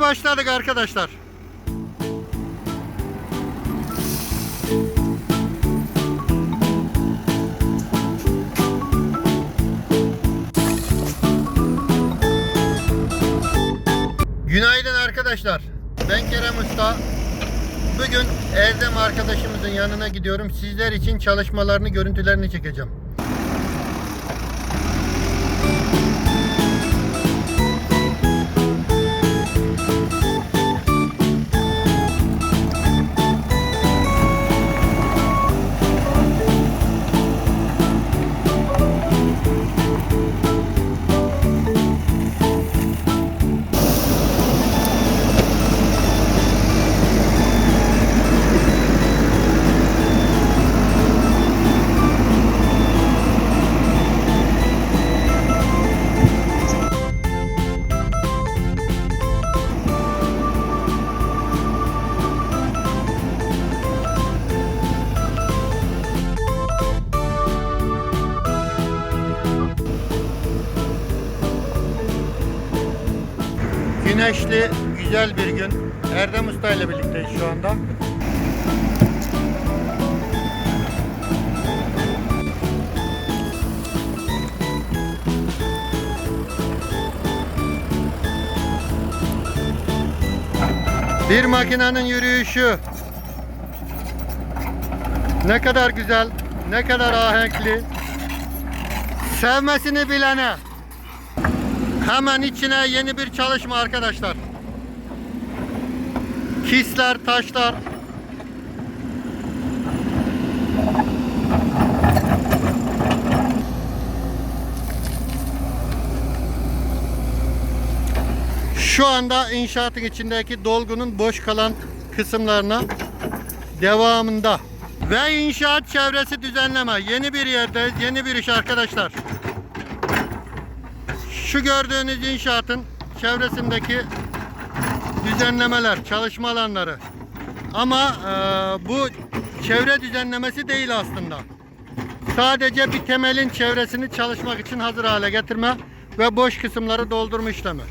Başladık arkadaşlar. Günaydın arkadaşlar. Ben Kerem Usta. Bugün Erdem arkadaşımızın yanına gidiyorum. Sizler için çalışmalarını, görüntülerini çekeceğim. Güneşli, güzel bir gün. Erdem Usta ile birlikteyiz şu anda. Bir makinenin yürüyüşü. Ne kadar güzel, ne kadar ahenkli. Sevmesini bilene. Hemen içine yeni bir çalışma arkadaşlar. Kisler, taşlar. Şu anda inşaatın içindeki dolgunun boş kalan kısımlarına devamında. Ve inşaat çevresi düzenleme. Yeni bir yerdeyiz, yeni bir iş arkadaşlar. Şu gördüğünüz inşaatın çevresindeki düzenlemeler, çalışma alanları. Ama e, bu çevre düzenlemesi değil aslında. Sadece bir temelin çevresini çalışmak için hazır hale getirme ve boş kısımları doldurma işlemi.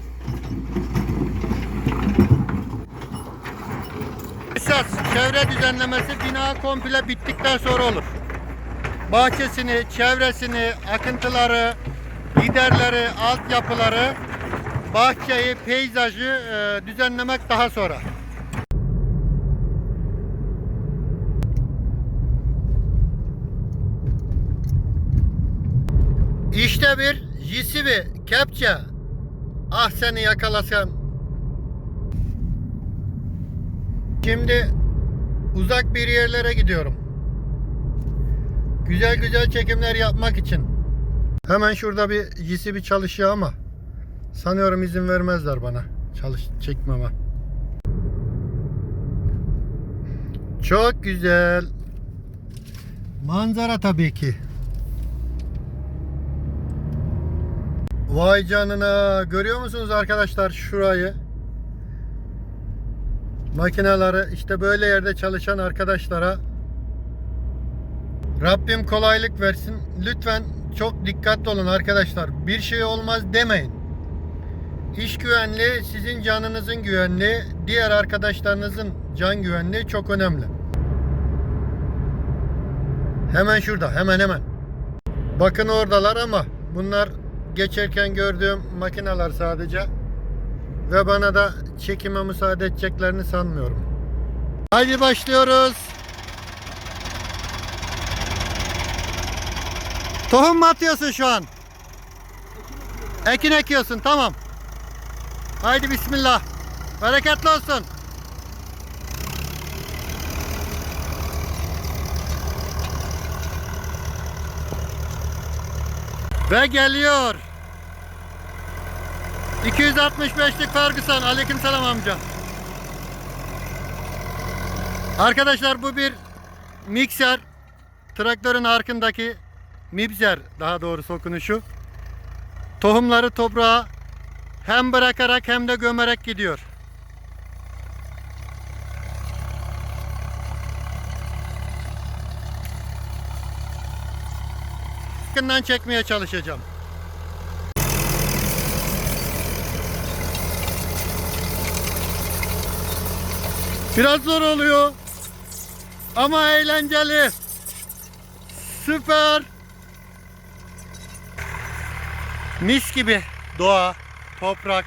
Esas çevre düzenlemesi bina komple bittikten sonra olur. Bahçesini, çevresini, akıntıları, giderleri, altyapıları, bahçeyi, peyzajı e, düzenlemek daha sonra. İşte bir jisibi, kepçe. Ah seni yakalasan. Şimdi uzak bir yerlere gidiyorum. Güzel güzel çekimler yapmak için. Hemen şurada bir gisi bir çalışıyor ama sanıyorum izin vermezler bana çalış çekmeme. Çok güzel. Manzara tabii ki. Vay canına görüyor musunuz arkadaşlar şurayı? Makineleri işte böyle yerde çalışan arkadaşlara Rabbim kolaylık versin. Lütfen çok dikkatli olun arkadaşlar. Bir şey olmaz demeyin. İş güvenliği sizin canınızın güvenliği, diğer arkadaşlarınızın can güvenliği çok önemli. Hemen şurada, hemen hemen. Bakın oradalar ama bunlar geçerken gördüğüm makineler sadece. Ve bana da çekime müsaade edeceklerini sanmıyorum. Haydi başlıyoruz. Tohum mu atıyorsun şu an? Ekin ekiyorsun tamam. Haydi bismillah. Bereketli olsun. Ve geliyor. 265'lik Ferguson. Aleykümselam amca. Arkadaşlar bu bir mikser. Traktörün arkındaki mibzer daha doğrusu okunuşu. Tohumları toprağa hem bırakarak hem de gömerek gidiyor. Yakından çekmeye çalışacağım. Biraz zor oluyor. Ama eğlenceli. Süper. Mis gibi doğa, toprak.